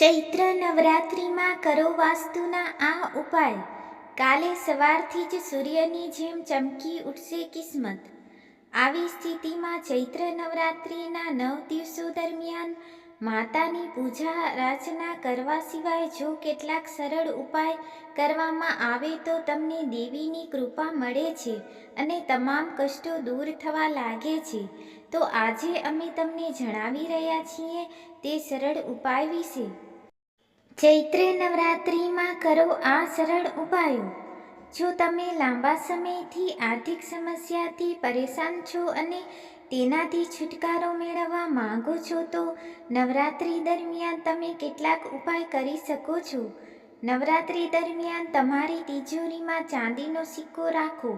ચૈત્ર નવરાત્રિમાં કરો વાસ્તુના આ ઉપાય. કાલે સવારથી જ સૂર્યની જેમ ચમકી ઉઠશે કિસ્મત. આવી સ્થિતિમાં ચૈત્ર નવરાત્રિના નવ દિવસો દરમિયાન માતાની પૂજા અર્ચના કરવા સિવાય જો કેટલાક સરળ ઉપાય કરવામાં આવે તો તમને દેવીની કૃપા મળે છે અને તમામ કષ્ટો દૂર થવા લાગે છે. તો આજે અમે તમને જણાવી રહ્યા છીએ તે સરળ ઉપાય વિશે. ચૈત્ર નવરાત્રિમાં કરો આ સરળ ઉપાયો. જો તમે લાંબા સમયથી આર્થિક સમસ્યાથી પરેશાન છો અને તેનાથી છુટકારો મેળવવા માંગો છો તો નવરાત્રિ દરમિયાન તમે કેટલાક ઉપાય કરી શકો છો. નવરાત્રિ દરમિયાન તમારી તિજોરીમાં ચાંદીનો સિક્કો રાખો.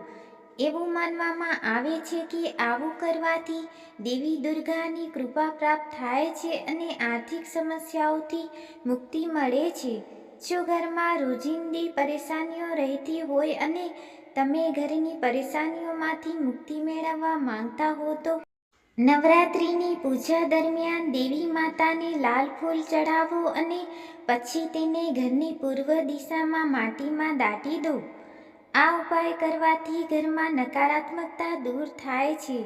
એવું માનવામાં આવે છે કે આવું કરવાથી દેવી દુર્ગાની કૃપા પ્રાપ્ત થાય છે અને આર્થિક સમસ્યાઓથી મુક્તિ મળે છે. જો ઘરમાં રોજિંદી પરેશાનીઓ રહેતી હોય અને તમે ઘરની પરેશાનીઓમાંથી મુક્તિ મેળવવા માંગતા હો તો નવરાત્રિની પૂજા દરમિયાન દેવી માતાને લાલ ફૂલ ચઢાવો અને પછી તેને ઘરની પૂર્વ દિશામાં માટીમાં દાટી દો. આ ઉપાય કરવાથી ઘરમાં નકારાત્મકતા દૂર થાય છે.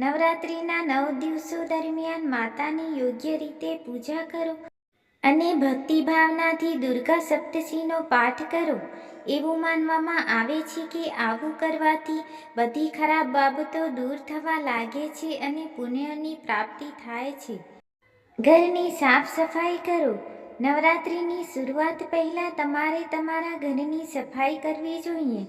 નવરાત્રિના નવ દિવસો દરમિયાન માતાની યોગ્ય રીતે પૂજા કરો અને ભક્તિભાવનાથી દુર્ગા સપ્તશીનો પાઠ કરો. એવું માનવામાં આવે છે કે આવું કરવાથી બધી ખરાબ બાબતો દૂર થવા લાગે છે અને પુણ્યની પ્રાપ્તિ થાય છે. ઘરની સાફ સફાઈ કરો. નવરાત્રિની શરૂઆત પહેલાં તમારે તમારા ઘરની સફાઈ કરવી જોઈએ.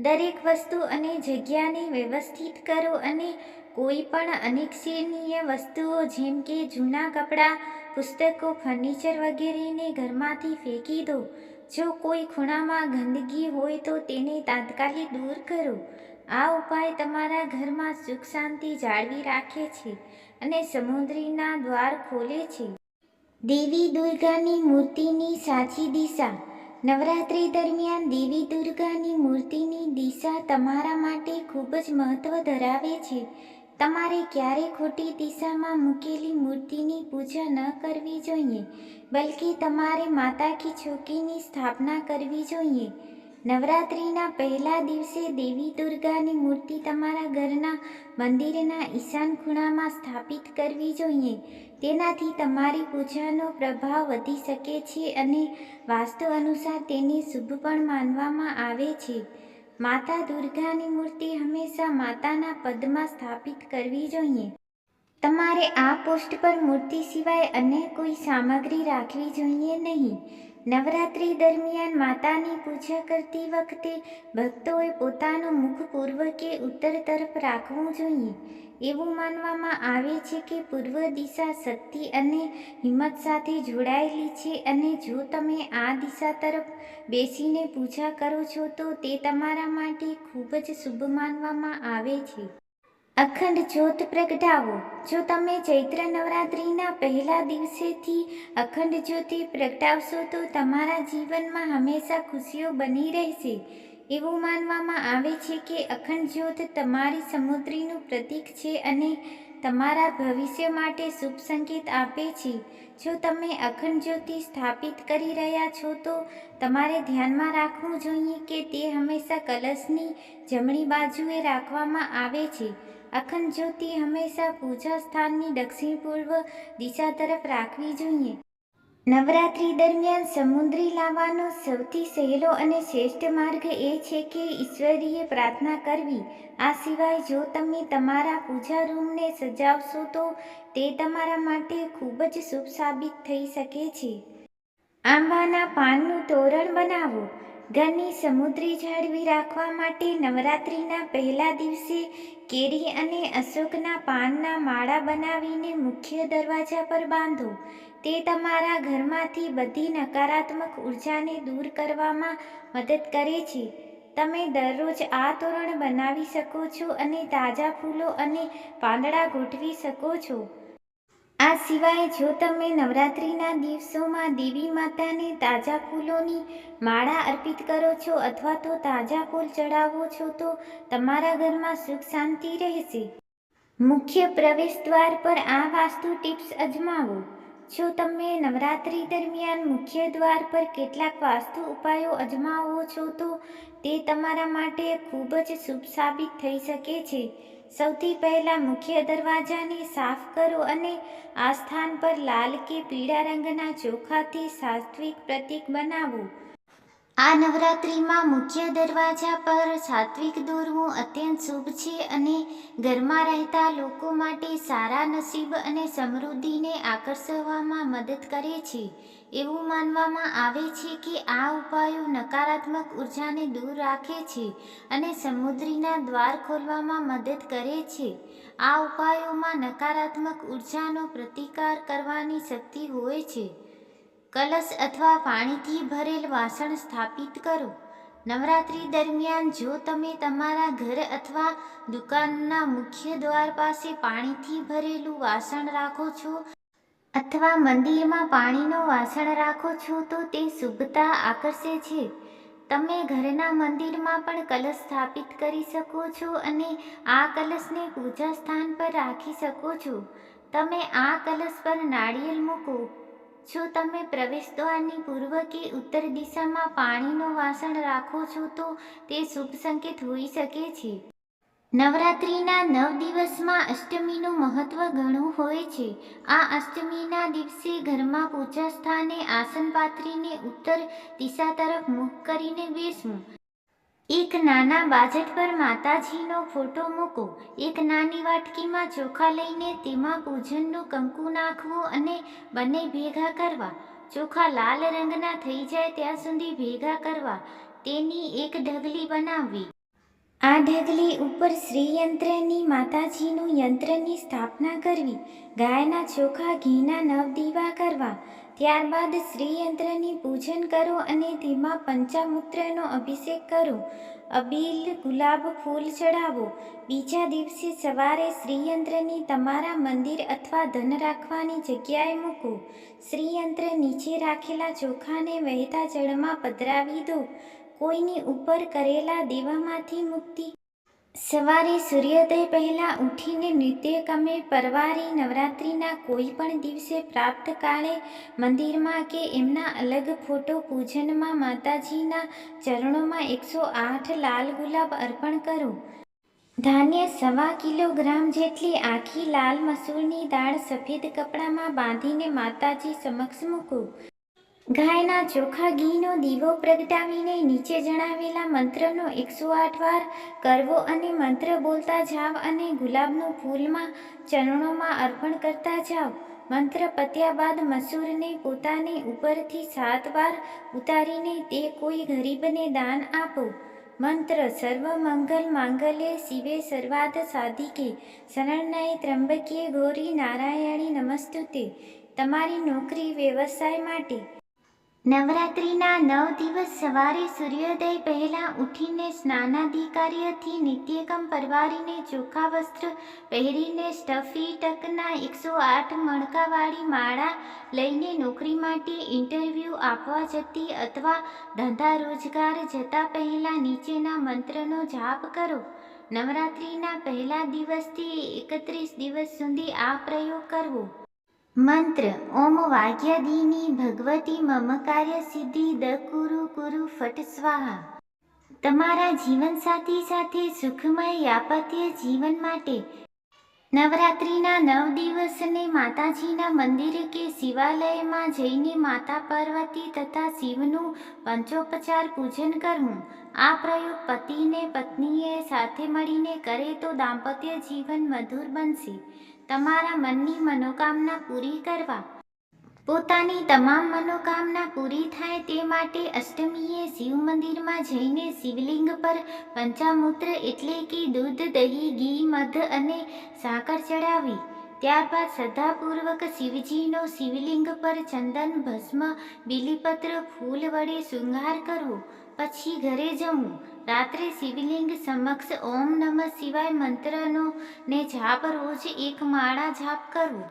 દરેક વસ્તુ અને જગ્યાને વ્યવસ્થિત કરો અને કોઈ પણ અનિચ્છનીય વસ્તુઓ જેમ કે જૂના કપડાં, પુસ્તકો, ફર્નિચર વગેરેને ઘરમાંથી ફેંકી દો. જો કોઈ ખૂણામાં ગંદકી હોય તો તેને તાત્કાલિક દૂર કરો. આ ઉપાય તમારા ઘરમાં સુખ શાંતિ જાળવી રાખે છે અને સમુદ્રીના દ્વાર ખોલે છે. દેવી દુર્ગાની મૂર્તિની સાચી દિશા. નવરાત્રિ દરમિયાન દેવી દુર્ગાની મૂર્તિની દિશા તમારા માટે ખૂબ જ મહત્વ ધરાવે છે. તમારે ક્યારે ખોટી દિશામાં મૂકેલી મૂર્તિની પૂજા ન કરવી જોઈએ, બલકે તમારે માતા કી છોકીની સ્થાપના કરવી જોઈએ. નવરાત્રિના પહેલા દિવસે દેવી દુર્ગાની મૂર્તિ તમારા ઘરના મંદિરના ઈશાન ખૂણામાં સ્થાપિત કરવી જોઈએ. તેનાથી તમારી પૂજાનો પ્રભાવ વધી શકે છે અને વાસ્તુ અનુસાર તેને શુભ પણ માનવામાં આવે છે. માતા દુર્ગાની મૂર્તિ હંમેશા માતાના પદમાં સ્થાપિત કરવી જોઈએ. તમારે આ પોસ્ટ પર મૂર્તિ સિવાય અન્ય કોઈ સામગ્રી રાખવી જોઈએ નહીં. નવરાત્રિ દરમિયાન માતાની પૂજા કરતી વખતે ભક્તોએ પોતાનું મુખ પૂર્વ કે ઉત્તર તરફ રાખવું જોઈએ. એવું માનવામાં આવે છે કે પૂર્વ દિશા શક્તિ અને હિંમત સાથે જોડાયેલી છે અને જો તમે આ દિશા તરફ બેસીને પૂજા કરો છો તો તે તમારા માટે ખૂબ જ શુભ માનવામાં આવે છે. અખંડ જ્યોત પ્રગટાવો. જો તમે ચૈત્ર નવરાત્રિના પહેલા દિવસેથી અખંડ જ્યોતિ પ્રગટાવશો તો તમારા જીવનમાં હંમેશા ખુશીઓ બની રહેશે. એવું માનવામાં આવે છે કે અખંડ જ્યોત તમારી સમુદ્રીનું પ્રતીક છે અને તમારા ભવિષ્ય માટે શુભ સંકેત આપે છે. જો તમે અખંડ જ્યોતિ સ્થાપિત કરી રહ્યા છો તો તમારે ધ્યાનમાં રાખવું જોઈએ કે તે હંમેશા કલશની જમણી બાજુએ રાખવામાં આવે છે. અખંડ જ્યોતિ હંમેશા પૂજા સ્થાનની દક્ષિણ પૂર્વ દિશા તરફ રાખવી જોઈએ. નવરાત્રિ દરમિયાન સમુદ્રી લાવવાનો સૌથી સહેલો અને શ્રેષ્ઠ માર્ગ એ છે કે ઈશ્વરીય પ્રાર્થના કરવી. આ સિવાય જો તમે તમારા પૂજા રૂમને સજાવશો તો તે તમારા માટે ખૂબ જ શુભ સાબિત થઈ શકે છે. આંબાના પાનનું તોરણ બનાવો. ઘરની સમુદ્રી જાળવી રાખવા માટે નવરાત્રિના પહેલા દિવસે કેરી અને અશોકના પાનના માળા બનાવીને મુખ્ય દરવાજા પર બાંધો. તે તમારા ઘરમાંથી બધી નકારાત્મક ઉર્જાને દૂર કરવામાં મદદ કરે છે. તમે દરરોજ આ તોરણ બનાવી શકો છો અને તાજા ફૂલો અને પાંદડા ગોઠવી શકો છો. આ સિવાય જો તમે નવરાત્રિના દિવસોમાં દેવી માતાને તાજા ફૂલોની માળા અર્પિત કરો છો અથવા તો તાજા ફૂલ ચડાવો છો, તો તમારા ઘરમાં સુખ શાંતિ રહેશે. મુખ્ય પ્રવેશ દ્વાર પર આ વાસ્તુ ટિપ્સ અજમાવો. જો તમે નવરાત્રિ દરમિયાન મુખ્ય દ્વાર પર કેટલાક વાસ્તુ ઉપાયો અજમાવો છો, તો તે તમારા માટે ખૂબ જ શુભ સાબિત થઈ શકે છે. સૌથી પહેલાં મુખ્ય દરવાજાને સાફ કરો અને આ સ્થાન પર લાલ કે પીળા રંગના ચોખાથી સાત્વિક પ્રતીક બનાવો. આ નવરાત્રિમાં મુખ્ય દરવાજા પર સાત્વિક દોરવું અત્યંત શુભ છે અને ઘરમાં રહેતા લોકો માટે સારા નસીબ અને સમૃદ્ધિને આકર્ષવામાં મદદ કરે છે. એવું માનવામાં આવે છે કે આ ઉપાયો નકારાત્મક ઉર્જાને દૂર રાખે છે અને સમુદ્રીના દ્વાર ખોલવામાં મદદ કરે છે. આ ઉપાયોમાં નકારાત્મક ઉર્જાનો પ્રતિકાર કરવાની શક્તિ હોય છે. કલશ અથવા પાણીથી ભરેલ વાસણ સ્થાપિત કરો. નવરાત્રિ દરમિયાન જો તમે તમારા ઘર અથવા દુકાનના મુખ્ય દ્વાર પાસે પાણીથી ભરેલું વાસણ રાખો છો અથવા મંદિરમાં પાણીનો વાસણ રાખો છો, તો તે શુભતા આકર્ષે છે. તમે ઘરના મંદિરમાં પણ કલશ સ્થાપિત કરી શકો છો અને આ કલશને પૂજા સ્થાન પર રાખી શકો છો. તમે આ કલશ પર નાળિયેર મૂકો. જો તમે પ્રવેશ દ્વારની પૂર્વ કે ઉત્તર દિશામાં પાણીનો વાસણ રાખો છો તો તે શુભ સંકેત હોઈ શકે છે. નવરાત્રિના નવ દિવસમાં અષ્ટમીનું મહત્વ ઘણું હોય છે. આ અષ્ટમીના દિવસે ઘરમાં પૂજા સ્થાને આસન પાથરીને ઉત્તર દિશા તરફ મુખ કરીને બેસવું. એક નાના બાજટ પર માતાજીનો ફોટો મૂકો. એક નાની વાટકીમાં ચોખા લઈને તેમાં પૂજનનું કંકુ નાખવું અને બંને ભેગા કરવા. ચોખા લાલ રંગના થઈ જાય ત્યાં સુધી ભેગા કરવા. તેની એક ઢગલી બનાવવી. આ ઢગલી ઉપર શ્રીયંત્રની માતાજીનું યંત્રની સ્થાપના કરવી. ગાયના ચોખા, ઘીના નવ દીવા કરવા. ત્યારબાદ શ્રીયંત્રની પૂજન કરો અને તેમાં પંચામૂત્રનો અભિષેક કરો. અબીલ ગુલાબ ફૂલ ચડાવો. બીજા દિવસે સવારે શ્રીયંત્રની તમારા મંદિર અથવા ધન રાખવાની જગ્યાએ મૂકો. શ્રીયંત્ર નીચે રાખેલા ચોખાને વહેતા જળમાં પધરાવી દો. કોઈની ઉપર કરેલા દેવામાંથી મુક્તિ સવારે સૂર્યોદય પહેલાં ઉઠીને નિત્યકમે પરવારી નવરાત્રિના કોઈ પણ દિવસે પ્રાપ્ત કાળે મંદિરમાં કે એમના અલગ ફોટો પૂજનમાં માતાજીના ચરણોમાં એકસો આઠ લાલ ગુલાબ અર્પણ કરો. ધાન્ય સવા કિલોગ્રામ જેટલી આખી લાલ મસૂરની દાળ સફેદ કપડામાં બાંધીને માતાજી સમક્ષ મૂકો. ગાયના ચોખા ઘીનો દીવો પ્રગટાવીને નીચે જણાવેલા મંત્રનો એકસો આઠ વાર કરવો અને મંત્ર બોલતા જાવ અને ગુલાબનું ફૂલમાં ચરણોમાં અર્પણ કરતા જાવ. મંત્ર પત્યા બાદ મસૂરને પોતાને ઉપરથી સાત વાર ઉતારીને તે કોઈ ગરીબને દાન આપો. મંત્ર સર્વ મંગલ માંગલ્ય શિવે સર્વાદ સાધિકે. શરણ્યય ત્રંબકીય ગૌરી નારાયણી નમસ્તુતે. તમારી નોકરી વ્યવસાય માટે નવરાત્રિના નવ દિવસ સવારે સૂર્યોદય પહેલાં ઉઠીને સ્નાનાધિકારીઓથી નિત્યકમ પરવારીને ચોખા વસ્ત્ર પહેરીને સ્ટફી ટકના એકસો આઠ મણકાવાળી માળા લઈને નોકરી માટે ઇન્ટરવ્યૂ આપવા જતી અથવા ધંધા રોજગાર જતા પહેલાં નીચેના મંત્રનો જાપ કરો. નવરાત્રિના પહેલા દિવસથી એકત્રીસ દિવસ સુધી આ પ્રયોગ કરવો. મંત્ર, ઓમ વાગ્યદીની ભગવતી મમ કાર્ય સિદ્ધિ દ કુરુ કુરુ ફટ સ્વાહા. તમારા જીવનસાથી સાથે સુખમય યાપત્ય જીવન માટે નવરાત્રિના નવ દિવસને માતાજીના મંદિરે કે શિવાલયમાં જઈને માતા પાર્વતી તથા શિવનું પંચોપચાર પૂજન કરવું. આ પ્રયોગ પતિને પત્નીએ સાથે મળીને કરે તો દાંપત્ય જીવન મધુર બનશે. તમારા મનની મનોકામના પૂરી કરવા. પોતાની તમામ મનોકામના પૂરી થાય તે માટે અષ્ટમીએ શિવ મંદિરમાં જઈને શિવલિંગ પર પંચામૂત્ર એટલે કે દૂધ, દહીં, ઘી, મધ અને સાકર ચડાવી. ત્યારબાદ શ્રદ્ધાપૂર્વક શિવજીનો શિવલિંગ પર ચંદન, ભસ્મ, બીલીપત્ર, ફૂલ વડે શૃંગાર કરવો. પછી ઘરે જવું રાત્રે શિવલિંગ સમક્ષ ઓમ નમઃ શિવાય મંત્રનો ને જાપ રોજ એક માળા જાપ કરવું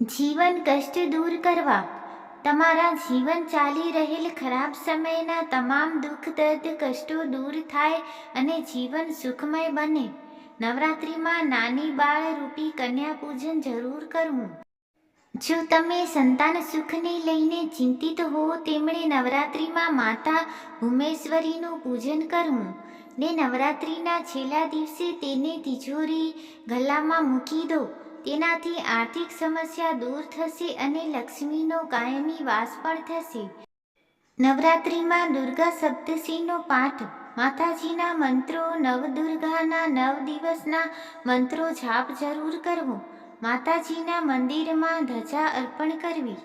જીવન કષ્ટ દૂર કરવા. તમારા જીવન ચાલી રહેલ ખરાબ સમયના તમામ દુઃખ દર્દ કષ્ટો દૂર થાય અને જીવન સુખમય બને. નવરાત્રિમાં નાની બાળ રૂપી કન્યા પૂજન જરૂર કરવું જો તમે સંતાન સુખને લઈને ચિંતિત હો, તેમણે નવરાત્રિમાં માતા ઉમેશ્વરીનું પૂજન કરવું. ને નવરાત્રિના છેલ્લા દિવસે તેને તિજોરી ગલ્લામાં મૂકી દો. તેનાથી આર્થિક સમસ્યા દૂર થશે અને લક્ષ્મીનો કાયમી વાસ પણ થશે. નવરાત્રિમાં દુર્ગા સપ્તશીનો પાઠ. માતાજીના મંત્રો, નવદુર્ગાના નવ દિવસના મંત્રો જાપ જરૂર કરવો. માતાજીના મંદિરમાં ધજા અર્પણ કરવી.